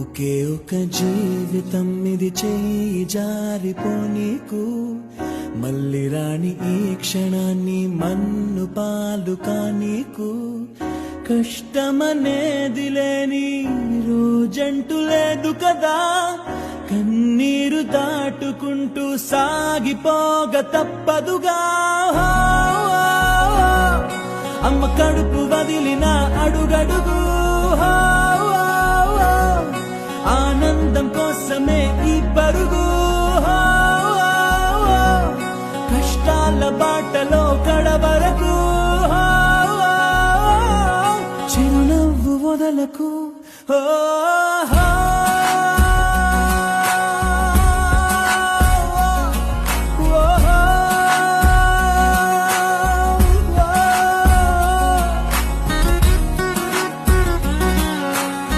ఒకే ఒక జీవితం ఇది చేయి జారిపోనీకు. మళ్ళీ రాని ఈ క్షణాన్ని మన్ను పాలు కానీకు. కష్టమనేది లేని రోజంటూ లేదు కదా. కన్నీరు దాటుకుంటూ సాగిపోగ తప్పదుగా. అమ్మ కడుపు వదిలిన అడుగడుగు. ఆనందం కోసమే ఈ పరుగు. కష్టాల బాటలో కడవరకు. చిరునవ్వు వదలకు. ఓ